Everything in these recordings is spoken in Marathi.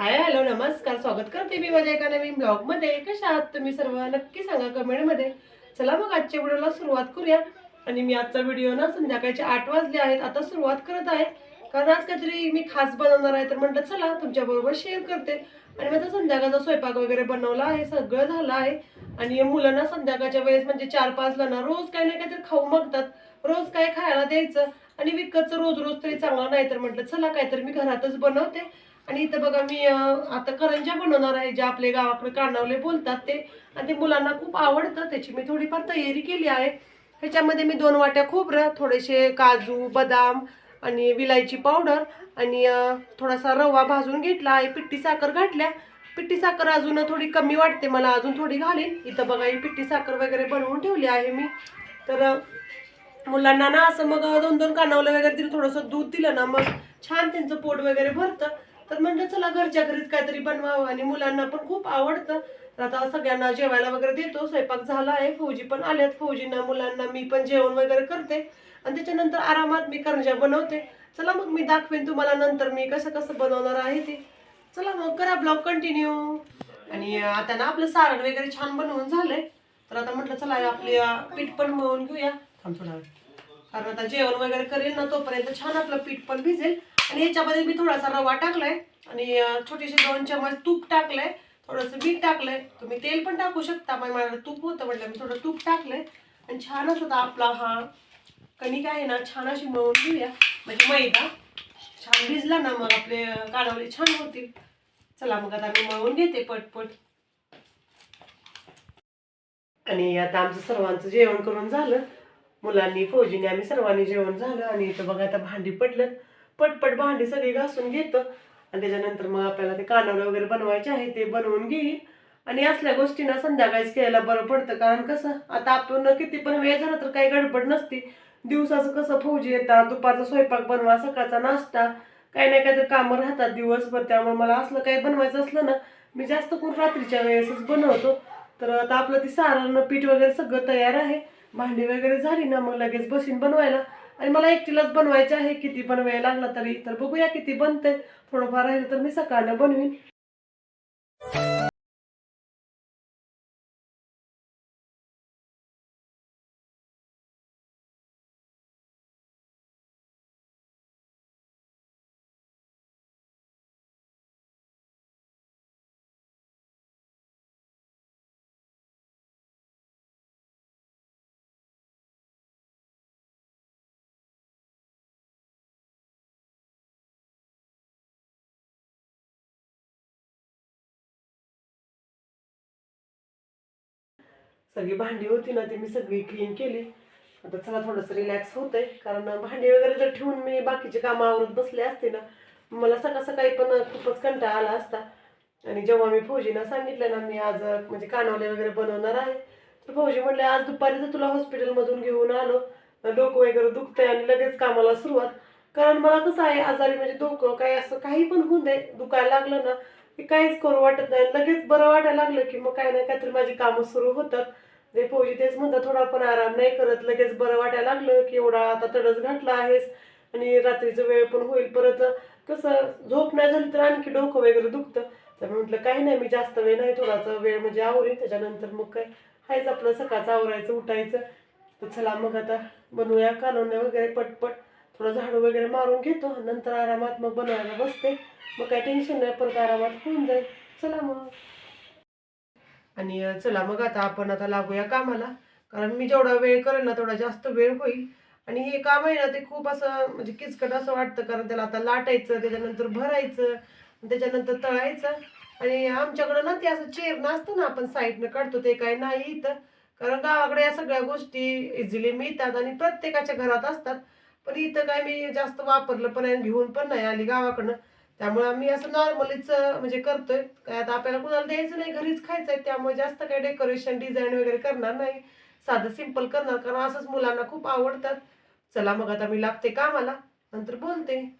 हाय हॅलो नमस्कार स्वागत करते मी माझ्या एका नवीन ब्लॉगमध्ये कशा आहात तुम्ही सर्व? नक्की सांगा कमेंटमध्ये चला मग आजच्या व्हिडिओला सुरुवात करूया. आणि मी आजचा व्हिडिओ ना संध्याकाळचे आठ वाजले आहेत. आता सुरुवात करत आहे. कारण आज काहीतरी मी खास बनवणार आहे तर म्हटलं चला तुमच्या बरोबर शेअर करते. आणि माझा संध्याकाळचा स्वयंपाक वगैरे बनवला आहे. सगळं झालं आहे. आणि मुलांना संध्याकाळच्या वेळेस म्हणजे चार पाचला ना रोज काही ना काहीतरी खाऊ मागतात. रोज काय खायला द्यायचं. आणि विकतचं रोज रोज तरी चांगला नाही तर म्हटलं चला काहीतरी मी घरातच बनवते. आणि इथं बघा मी आता करंज्या बनवणार आहे जे आपले गावाकडे कानावले बोलतात ते. आणि ते मुलांना खूप आवडतं त्याची मी थोडीफार तयारी केली आहे. ह्याच्यामध्ये मी दोन वाट्या खोबरं थोडेसे काजू बदाम आणि विलायची पावडर आणि थोडासा रवा भाजून घेतला आहे पिट्टी साखर घातल्या. पिट्टी साखर अजून थोडी कमी वाटते मला अजून थोडी घालीन. इथं बघा ही पिट्टी साखर वगैरे बनवून ठेवली आहे मी. तर मुलांना ना असं मग दोन दोन कानावलं वगैरे दिलं थोडंसं दूध दिलं ना मग छान त्यांचं पोट वगैरे भरतं. तर म्हटलं चला घरच्या घरीच काहीतरी बनवावं. आणि मुलांना पण खूप आवडतं. तर आता सगळ्यांना जेवायला वगैरे देतो. स्वयंपाक झाला आहे. फौजी पण आल्यात. फौजींना मुलांना मी पण जेवण वगैरे करते. आणि त्याच्यानंतर आरामात मी करंज्या बनवते. चला मग मी दाखवेन तुम्हाला नंतर मी कसं कसं बनवणार आहे ते. चला मग करा ब्लॉग कंटिन्यू. आणि आता ना आपलं सारण वगैरे छान बनवून झालंय. तर आता म्हटलं चला आपली पीठ पण मळून घेऊया. थांब थोडा कारण आता जेवण वगैरे करेल ना तोपर्यंत छान आपलं पीठ पण भिजेल. आणि याच्यामध्ये मी थोडासा रवा टाकलाय आणि छोटीशी छोटेसे दोन चमच तूप टाकलंय. थोडंसं मीठ टाकलंय. तुम्ही तेल पण टाकू शकता पण मला तूप होतं म्हटलं मी थोडं तूप टाकलंय. आणि छान असं आपला हा कणिक आहे ना छान अशी मळून घेऊया. म्हणजे मैदा. छान भिजला ना मग आपले कानावले छान होतील. चला मग आता मी मळून घेते पटपट. आणि आता आमचं सर्वांचं जेवण करून झालं. मुलांनी फौजीने आम्ही सर्वांनी जेवण झालं आणि इथं बघा आता भांडी पडलं पटपट भांडी सगळी घासून घेतं. आणि त्याच्यानंतर मग आपल्याला ते कानवलं वगैरे बनवायचे आहे ते बनवून घेईल. आणि असल्या गोष्टींना संध्याकाळीच खेळायला बरं पडतं. कारण कसं आता आपण किती पण वेळ झाला तर काही गडबड नसती. दिवसाचं कसं फौजी येतात दुपारचा स्वयंपाक बनवा सकाळचा नाश्ता काही नाही काहीतरी कामं राहतात दिवसभर. त्यामुळे मला असलं काही बनवायचं असलं ना मी जास्त करून रात्रीच्या वेळेसच बनवतो. तर आता आपलं ती सारण पीठ वगैरे सगळं तयार आहे. भांडी वगैरे झाली ना मग लगेच बसीन बनवायला. आणि मला एकटीलाच बनवायचे आहे. किती पण वेळ लागला तरी. तर बघूया किती बनते थोडंफार राहिलं तर मी सकाळनं बनवीन. सगळी भांडी होती ना ती मी सगळी क्लीन केली. आता चला थोडंसं रिलॅक्स होतंय. कारण भांडी वगैरे जर ठेवून मी बाकीचे कामं आवरत बसले असते ना मला सकाळ सकाळी पण खूपच कंटाळा आला असता. आणि जेव्हा मी फौजीना सांगितलं ना मी आज म्हणजे कानवले वगैरे बनवणार आहे तर फौजी म्हणले आज दुपारी जर तुला हॉस्पिटलमधून घेऊन आलो डोकं वगैरे दुखतंय आणि लगेच कामाला सुरुवात. कारण मला कसं आहे आजारी म्हणजे डोकं काय असं काही पण होऊन दे दुखायला लागलं ना की काहीच करू वाटत नाही. लगेच बरं वाटायला लागलं की मग काय नाही काहीतरी माझी कामं सुरू होतात. ते फौजी तेच म्हणतात थोडा पण आराम नाही करत. लगेच बरं वाटायला लागलं की एवढा आता तडस घातला आहेस आणि रात्रीचं वेळ पण होईल परत. कसं झोप नाही झाली तर आणखी डोकं वगैरे दुखतं. तर मी म्हटलं काही नाही मी जास्त वेळ नाही थोडासा वेळ म्हणजे आवरेन. त्याच्यानंतर मग काय? हायच आपलं सकाळचं आवरायचं उठायचं. तर चला मग आता बनवूया कालवण्या वगैरे पटपट. थोडं झाडू वगैरे मारून घेतो. नंतर आरामात मग बनवायला बसते. मग काय टेन्शन नाही परत आरामात होऊन जाईल. चला मग. आणि चला मग आता आपण आता लागूया कामाला. कारण मी जेवढा वेळ करेल ना तेवढा जास्त वेळ होईल. आणि हे काम आहे ना ते खूप असं म्हणजे किचकट असं वाटतं. कारण त्याला आता लाटायचं त्याच्यानंतर भरायचं त्याच्यानंतर तळायचं. आणि आमच्याकडं ना ते असं चेर नसतं ना आपण साईडनं काढतो ते काय नाही इथं. कारण गावाकडे या सगळ्या गोष्टी इझिली मिळतात आणि प्रत्येकाच्या घरात असतात. पण इथं काय मी जास्त वापरलं पण आहे घेऊन पण नाही आली गावाकडनं. त्यामुळे आम्ही असं नॉर्मलीच म्हणजे करतोय. काय आता आपल्याला कुणाला द्यायचं नाही घरीच खायचं आहे त्यामुळे जास्त काही डेकोरेशन डिझाईन वगैरे करणार नाही. साधं सिंपल करणार कारण असंच मुलांना खूप आवडतात. चला मग आता मी लागते कामाला. नंतर बोलते.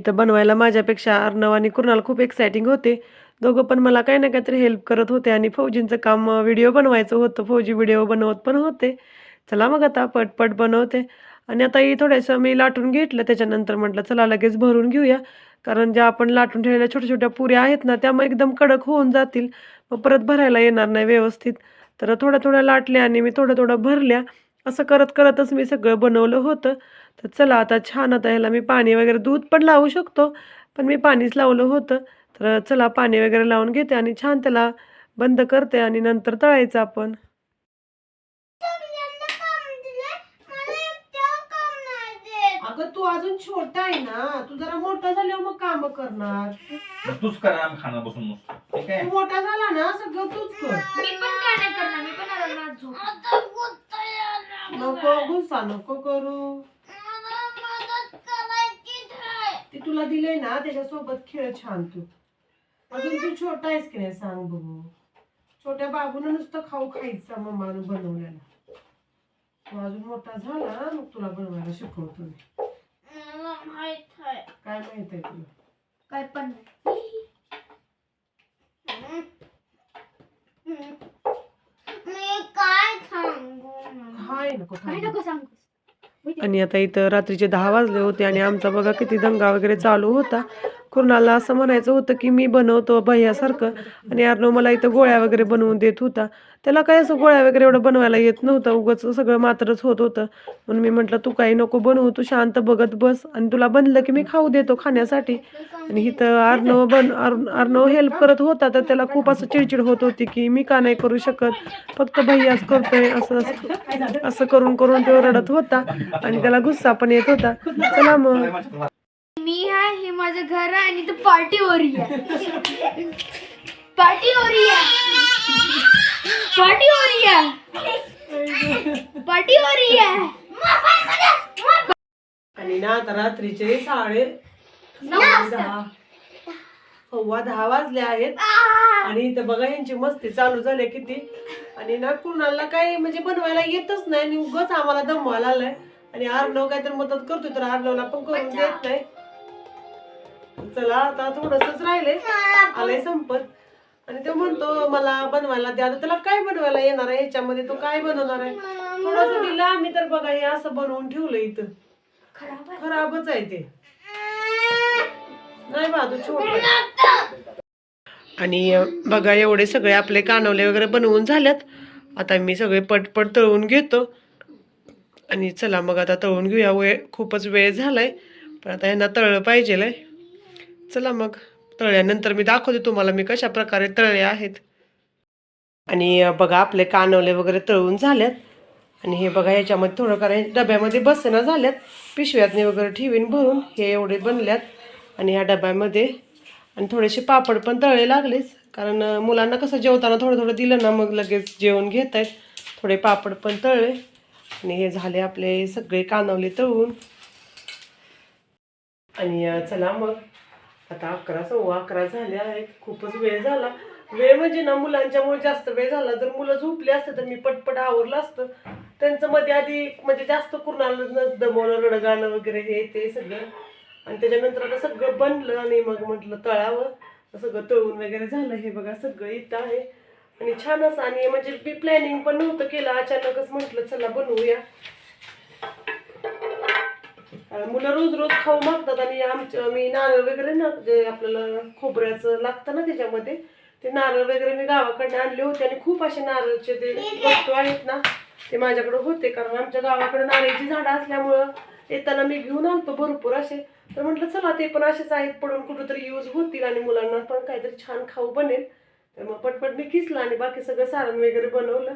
इथं बनवायला माझ्यापेक्षा अर्णव आणि कुणाल खूप एक्सायटिंग होते. दोघं पण मला काही ना काहीतरी हेल्प करत होते आणि फौजींचं काम व्हिडिओ बनवायचं होतं. फौजी व्हिडिओ बनवत पण होते. चला मग आता पटपट बनवते. आणि आता ही थोडंसं मी लाटून घेतलं. त्याच्यानंतर म्हटलं चला लगेच भरून घेऊया. कारण ज्या आपण लाटून ठेवलेल्या छोट्या छोट्या पुऱ्या आहेत ना त्या मग एकदम कडक होऊन जातील. मग परत भरायला येणार नाही व्यवस्थित. तर थोड्या थोड्या लाटल्या आणि मी थोड्या थोड्या भरल्या. असं करत करतच मी सगळं बनवलं होतं. तर चला आता छान आता ह्याला मी पाणी वगैरे दूध पण लावू शकतो. पण मी पाणीच लावलं होतं. तर चला पाणी वगैरे लावून घेते आणि छान त्याला बंद करते आणि नंतर तळायचं आपण. अगं तू अजून छोटा आहे ना. तू जरा मोठा झाल्यावर मग काम करणार. मग तूच करा आम्ही खाणार बसून नुसतं ठीक आहे? तू मोठा झाला ना सगळं तूच कर. मी पण काय नाही करणार मी पण झोप नको गुस्सा नको करू. ते तुला दिले ना त्याच्यासोबत खेळ छान तू. अजून तू छोटा आहेस की नाही सांग बघू. छोट्या बाबून नुसतं खाऊ खायचा मम्मानं बनवलेला. तू अजून मोठा झाला मग तुला बनवायला शिकवतो मी. काय माहीत आहे तुला? काय पण नाही काय सांगू काय नको काय थांब. नको सांगू आणि आता इथं रात्रीचे दहा वाजले होते आणि आमचा बघा किती दंगा वगैरे चालू होता. कुणाला असं म्हणायचं होतं की मी बनवतो भैयासारखं. आणि अर्णव मला इथं गोळ्या वगैरे बनवून देत होता. त्याला काय असं गोळ्या वगैरे एवढं बनवायला येत नव्हतं. उगाच सगळं मात्रच होत होतं. म्हणून मी म्हटलं तू काही नको बनवू तू शांत बघत बस आणि तुला बनलं की मी खाऊ देतो खाण्यासाठी. आणि इथं अर्णव बन अर्णव हेल्प करत होता तर त्याला खूप असं चिडचिड होत होती की मी का नाही करू शकत. फक्त भैयाच करतोय असं असं असं करून करून तो रडत होता आणि त्याला गुस्सा पण येत होता. चला मग. आहे हे माझं घर आहे आणि तो पार्टी हो रही है पार्टी हो रही है पार्टी हो रही है पार्टी हो रही है आणि ना आता रात्रीचे साडे दहा. सव्वा दहा वाजले आहेत. आणि इथं बघा यांची मस्ती चालू झाली किती. आणि ना कुणाला काही म्हणजे बनवायला येतच नाही आणि उगाच आम्हाला दमवायला आलाय आणि अर्णव काहीतरी मदत करतोय तर अर्णवला पण करून देत नाही. चला आता थोडसच राहिले. आलंय संपत. आणि तो म्हणतो मला बनवायला द्या. आता त्याला काय बनवायला येणार आहे? ह्याच्यामध्ये तो काय बनवणार आहे? थोडस दिलं आम्ही तर बघा हे असं बनवून ठेवलं इथं. खराबच आहे ते. नाही बा तू छोट आणि बघा एवढे सगळे आपले कानवले वगैरे बनवून झाल्यात. आता मी सगळे पटपट तळून घेतो. आणि चला मग आता तळून घेऊया. वेळ खूपच वेळ झालाय. पण आता यांना तळलं पाहिजे चला मग. तळल्यानंतर मी दाखवते तुम्हाला मी कशा प्रकारे तळले आहेत. आणि बघा आपले कानवले वगैरे तळून झाल्यात आणि हे बघा याच्यामध्ये थोडं कारण डब्यामध्ये बसेना झाल्यात. पिशव्यातनी वगैरे ठेवीन भरून. हे एवढे बनल्यात. आणि ह्या डब्यामध्ये आणि थोडेसे पापड पण तळले लागलेच कारण मुलांना कसं जेवताना थोडं थोडं दिलं ना मग लगेच जेवण घेत आहेत थोडे पापड पण तळले. आणि हे झाले आपले सगळे कानवले तळून. आणि चला मग. आता अकरा सव्वा अकरा झाले आहेत. खूपच वेळ झाला. वेळ म्हणजे ना मुलांच्यामुळे जास्त वेळ झाला. जर मुलं झोपली असते तर मी पटपट आवरलं असतं. त्यांचं मध्ये आधी म्हणजे जास्त कुणाला दमवलं रडगाणं वगैरे हे ते सगळं. आणि त्याच्यानंतर आता सगळं बनलं आणि मग म्हटलं तळावं. सगळं तळून वगैरे झालं. हे बघा सगळं इथं आहे. आणि छान असं आणि म्हणजे मी प्लॅनिंग पण नव्हतं केलं. अचानकच म्हटलं चला बनवूया. मुलं रोज रोज खाऊ मागतात आणि आमच्या मी नारळ वगैरे ना जे आपल्याला खोबऱ्याचं लागतं ना त्याच्यामध्ये ते नारळ वगैरे मी गावाकडनं आणले होते आणि खूप असे नारळचे ते वस्तू आहेत ना ते माझ्याकडे होते. कारण आमच्या गावाकडे नारळाची झाडं असल्यामुळं येताना मी घेऊन आणतो भरपूर असे. तर म्हटलं चला ते पण असेच आहेत पडून कुठंतरी यूज होतील आणि मुलांना पण काहीतरी छान खाऊ बनेल. तर मग पटपट मी किसलं आणि बाकी सगळं सारण वगैरे बनवलं.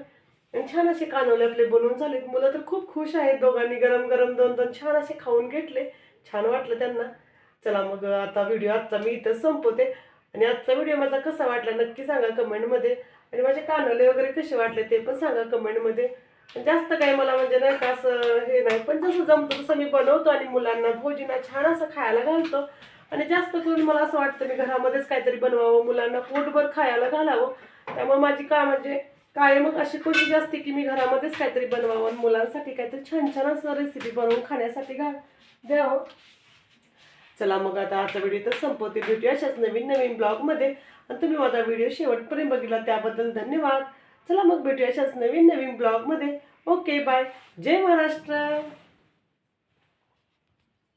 छान असे कानवले आपले बनवून झालेत. मुलं तर खूप खुश आहेत दोघांनी. गरम गरम दोन दोन छान असे खाऊन घेतले. छान वाटलं त्यांना. चला मग आता व्हिडिओ आजचा मी इथं संपवते. आणि आजचा व्हिडिओ माझा कसा वाटला नक्की सांगा कमेंटमध्ये. आणि माझे कानवले वगैरे कसे वाटले ते पण सांगा कमेंटमध्ये. जास्त काही मला म्हणजे नाही का असं हे नाही. पण जसं जमतं तसं मी बनवतो आणि मुलांना भोजीना छान असं खायला घालतो. आणि जास्त करून मला असं वाटतं मी घरामध्येच काहीतरी बनवावं मुलांना पोटभर खायला घालावं. त्यामुळे माझी का म्हणजे काय मग अशी कोशिश असते की मी घरामध्येच काहीतरी बनवावं आणि मुलांसाठी काहीतरी छान छान असं रेसिपी बनवून खाण्यासाठी घा द्यावं. चला मग आता आजचा व्हिडिओ तर संपवते. भेटूया अशाच नवीन नवीन ब्लॉगमध्ये आणि तुम्ही माझा व्हिडिओ शेवटपर्यंत बघितला त्याबद्दल धन्यवाद. चला मग भेटूया अशाच नवीन नवीन ब्लॉगमध्ये ओके बाय जय महाराष्ट्र.